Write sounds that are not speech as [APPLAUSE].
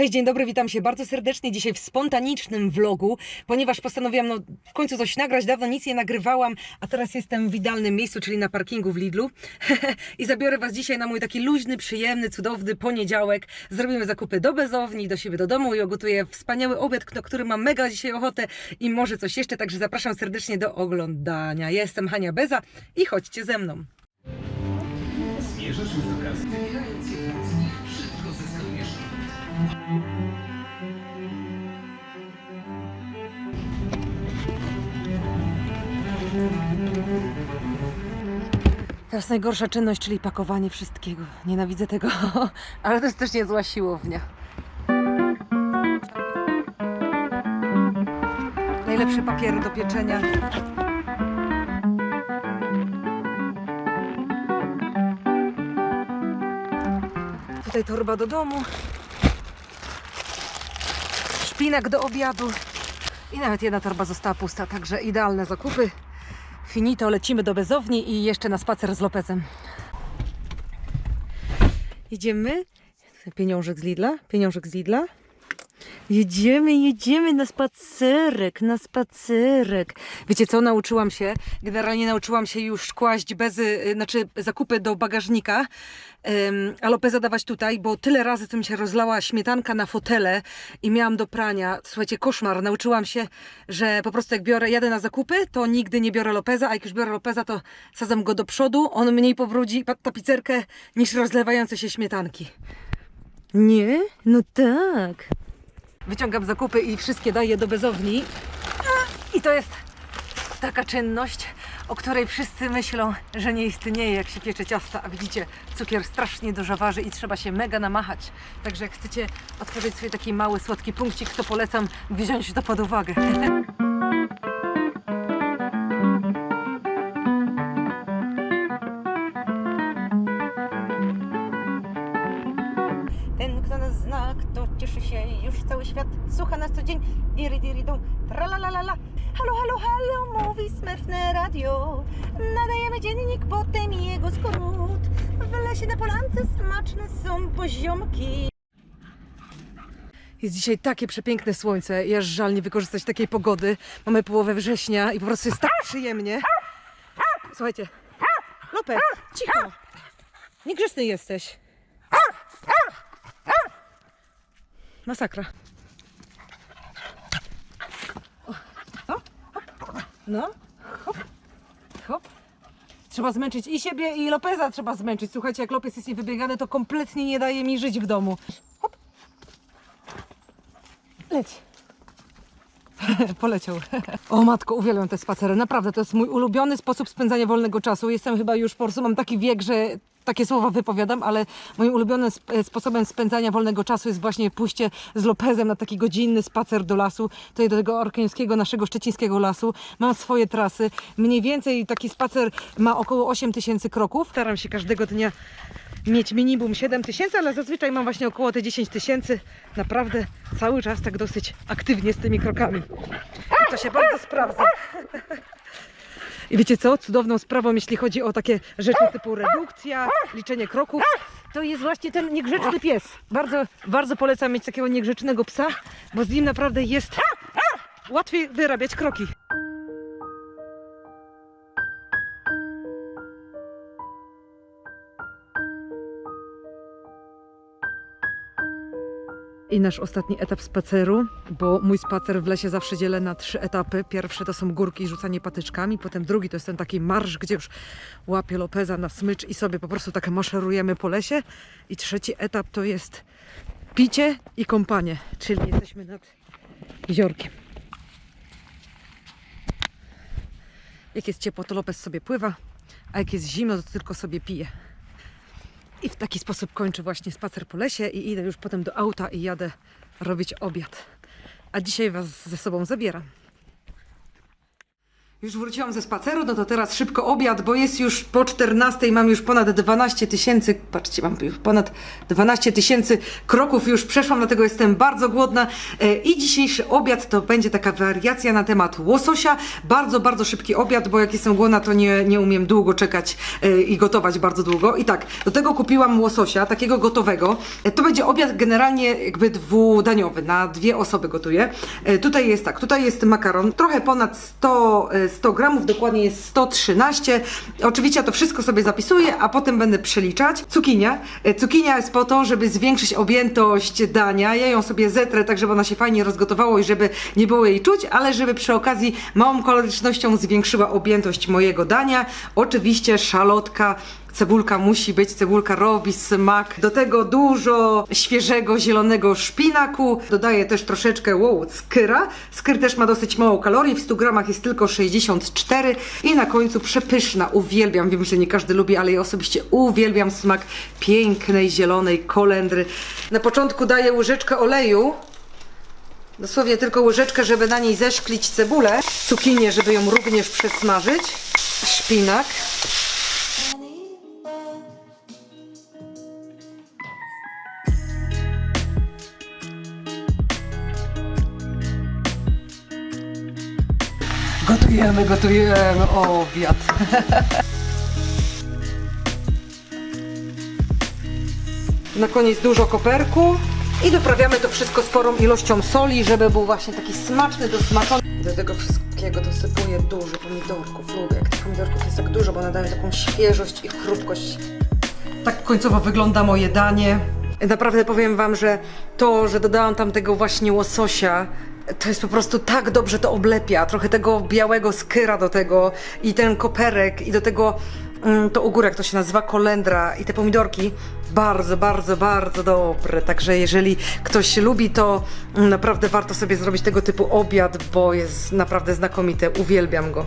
Cześć, dzień dobry, witam się bardzo serdecznie dzisiaj w spontanicznym vlogu, ponieważ postanowiłam no, w końcu coś nagrać, dawno nic nie nagrywałam, a teraz jestem w idealnym miejscu, czyli na parkingu w Lidlu [LAUGHS] i zabiorę Was dzisiaj na mój taki luźny, przyjemny, cudowny poniedziałek. Zrobimy zakupy do bezowni, do siebie do domu i ogotuję wspaniały obiad, na który mam mega dzisiaj ochotę i może coś jeszcze, także zapraszam serdecznie do oglądania. Ja jestem Hania Beza i chodźcie ze mną. Zmierzasz już do kasy. Teraz najgorsza czynność, czyli pakowanie wszystkiego. Nienawidzę tego, [LAUGHS] ale to jest też niezła siłownia. Najlepsze papiery do pieczenia. Tutaj torba do domu. Szpinak do obiadu. I nawet jedna torba została pusta, także idealne zakupy. Finito, lecimy do bezowni i jeszcze na spacer z Lopezem. Idziemy. Pieniążek z Lidla, pieniążek z Lidla. Jedziemy, jedziemy na spacerek, na spacerek. Wiecie co, nauczyłam się, generalnie nauczyłam się już kłaść bezy, y, znaczy zakupy do bagażnika, ym, a Lopeza dawać tutaj, bo tyle razy mi się rozlała śmietanka na fotele i miałam do prania. Słuchajcie, koszmar. Nauczyłam się, że po prostu jak biorę, jadę na zakupy, to nigdy nie biorę Lopeza, a jak już biorę Lopeza, to sadzam go do przodu, on mniej pobrudzi tapicerkę niż rozlewające się śmietanki. Nie? No tak. Wyciągam zakupy i wszystkie daję do bezowni. I to jest taka czynność, o której wszyscy myślą, że nie istnieje, jak się piecze ciasta. A widzicie, cukier strasznie dużo waży i trzeba się mega namachać. Także jak chcecie otworzyć sobie taki mały, słodki punkcik, to polecam wziąć to pod uwagę. [LAUGHS] zna, kto cieszy się, już cały świat słucha nas co dzień. Diri, diri, dum, tralalala. Halo, halo, halo, mówi smerfne radio. Nadajemy dziennik, potem jego skrót. W lesie na polance smaczne są poziomki. Jest dzisiaj takie przepiękne słońce i aż żal nie wykorzystać takiej pogody. Mamy połowę września i po prostu jest tak przyjemnie. Słuchajcie, Lopez, cicho. Niegrzeczny jesteś. Masakra. No, hop, hop. Trzeba zmęczyć i siebie, i Lopeza trzeba zmęczyć. Słuchajcie, jak Lopez jest niewybiegany, to kompletnie nie daje mi żyć w domu. Hop. Leć. [LAUGHS] Poleciał. O matko, uwielbiam te spacery. Naprawdę, to jest mój ulubiony sposób spędzania wolnego czasu. Jestem chyba już po prostu, mam taki wiek, że takie słowa wypowiadam, ale moim ulubionym e, sposobem spędzania wolnego czasu jest właśnie pójście z Lopezem na taki godzinny spacer do lasu, tutaj do tego orkeńskiego, naszego szczecińskiego lasu. Mam swoje trasy. Mniej więcej taki spacer ma około 8 tysięcy kroków. Staram się każdego dnia mieć minimum 7 tysięcy, ale zazwyczaj mam właśnie około te 10 tysięcy. Naprawdę cały czas tak dosyć aktywnie z tymi krokami. I to się bardzo sprawdza. I wiecie co? Cudowną sprawą, jeśli chodzi o takie rzeczy typu redukcja, liczenie kroków, to jest właśnie ten niegrzeczny pies. Bardzo, bardzo polecam mieć takiego niegrzecznego psa, bo z nim naprawdę jest łatwiej wyrabiać kroki. I nasz ostatni etap spaceru, bo mój spacer w lesie zawsze dzielę na trzy etapy. Pierwszy to są górki i rzucanie patyczkami, potem drugi to jest ten taki marsz, gdzie już łapię Lopeza na smycz i sobie po prostu tak maszerujemy po lesie. I trzeci etap to jest picie i kąpanie, czyli jesteśmy nad jeziorkiem. Jak jest ciepło, to Lopez sobie pływa, a jak jest zimno, to tylko sobie pije. I w taki sposób kończę właśnie spacer po lesie i idę już potem do auta i jadę robić obiad. A dzisiaj Was ze sobą zabieram. Już wróciłam ze spaceru, no to teraz szybko obiad, bo jest już po 14, mam już ponad 12 tysięcy, patrzcie, mam już ponad 12 tysięcy kroków już przeszłam, dlatego jestem bardzo głodna E, i dzisiejszy obiad to będzie taka wariacja na temat łososia. Bardzo, bardzo szybki obiad, bo jak jestem głodna, to nie, nie umiem długo czekać e, i gotować bardzo długo. I tak, do tego kupiłam łososia, takiego gotowego. E, To będzie obiad generalnie jakby dwudaniowy, na dwie osoby gotuję. Tutaj jest tak, tutaj jest makaron, trochę ponad 100, e, 100 gramów, dokładnie jest 113. Oczywiście ja to wszystko sobie zapisuję, a potem będę przeliczać. Cukinia. E, Cukinia jest po to, żeby zwiększyć objętość dania. Ja ją sobie zetrę tak, żeby ona się fajnie rozgotowało i żeby nie było jej czuć, ale żeby przy okazji małą kalorycznością zwiększyła objętość mojego dania. Oczywiście szalotka, Cebulka musi być, cebulka robi smak. Do tego dużo świeżego, zielonego szpinaku. Dodaję też troszeczkę wow, skyra. Skyr też ma dosyć mało kalorii, w 100 gramach jest tylko 64. I na końcu przepyszna, uwielbiam, wiem, że nie każdy lubi, ale ja osobiście uwielbiam smak pięknej, zielonej kolendry. Na początku daję łyżeczkę oleju. Dosłownie tylko łyżeczkę, żeby na niej zeszklić cebulę. Cukinię, żeby ją również przesmażyć. Szpinak. Gotujemy, gotujemy obiad. Na koniec dużo koperku i doprawiamy to wszystko sporą ilością soli, żeby był właśnie taki smaczny, dosmaczony. Do tego wszystkiego dosypuję dużo pomidorków. Lubię, jak tych pomidorków jest tak dużo, bo one dają taką świeżość i chrupkość. Tak końcowo wygląda moje danie. Naprawdę powiem Wam, że to, że dodałam tam tego właśnie łososia, to jest po prostu tak dobrze to oblepia. Trochę tego białego skyra do tego i ten koperek i do tego mm, to ogórek, to się nazywa kolendra i te pomidorki. Bardzo, bardzo, bardzo dobre. Także jeżeli ktoś lubi, to mm, naprawdę warto sobie zrobić tego typu obiad, bo jest naprawdę znakomity. Uwielbiam go.